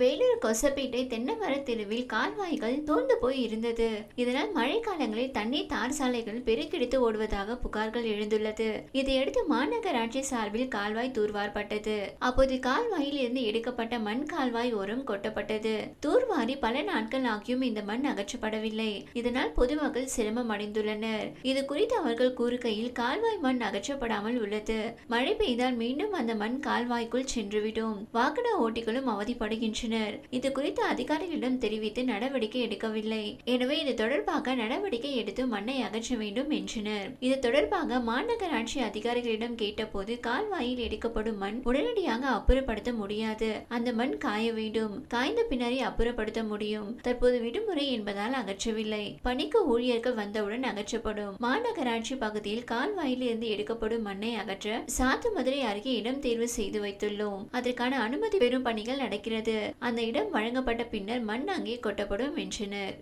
வேலூர் கொசப்பேட்டை தென்னமர தெருவில் கால்வாய்கள் தோர்ந்து போய் இருந்தது. இதனால் மழை காலங்களில் தண்ணீர் தார் சாலைகள் பெருக்கெடுத்து ஓடுவதாக புகார்கள் எழுந்துள்ளது. இதையடுத்து மாநகராட்சி சார்பில் கால்வாய் தூர்வாரப்பட்டது. அப்போது கால்வாயில் இருந்து எடுக்கப்பட்ட மண் கால்வாய் ஓரம் கொட்டப்பட்டது. தூர்வாரி பல நாட்கள் ஆகியும் இந்த மண் அகற்றப்படவில்லை. இதனால் பொதுமக்கள் சிரமம் அடைந்துள்ளனர். இது குறித்து அவர்கள் கூறுகையில் கால்வாய் மண் அகற்றப்படாமல் உள்ளது. மழை பெய்தால் மீண்டும் அந்த மண் கால்வாய்க்குள் சென்றுவிடும். வாகன ஓட்டிகளும் அவதிப்படுகின்றனர் இது குறித்து அதிகாரிகளிடம் தெரிவித்து நடவடிக்கை எடுக்கவில்லை. எனவே இது தொடர்பாக நடவடிக்கை எடுத்து மண்ணை அகற்ற வேண்டும் என்றனர். இது தொடர்பாக மாநகராட்சி அதிகாரிகளிடம் கேட்டபோது கால்வாயில் எடுக்கப்படும் மண் உடனடியாக அப்புறப்படுத்த முடியாது. அந்த மண் காய வேண்டும். காய்ந்த பின்னரே அப்புறப்படுத்த முடியும். தற்போது விடுமுறை என்பதால் அகற்றவில்லை. பணிக்கு ஊழியர்கள் வந்தவுடன் அகற்றப்படும். மாநகராட்சி பகுதியில் கால்வாயில் இருந்து எடுக்கப்படும் மண்ணை அகற்ற சாத்து மதுரை அருகே இடம் தேர்வு செய்து வைத்துள்ளோம். அதற்கான அனுமதி பெறும் பணிகள் நடக்கிறது. அந்த இடம் வழங்கப்பட்ட பின்னர் மண் அங்கே கொட்டப்படும் என்றனர்.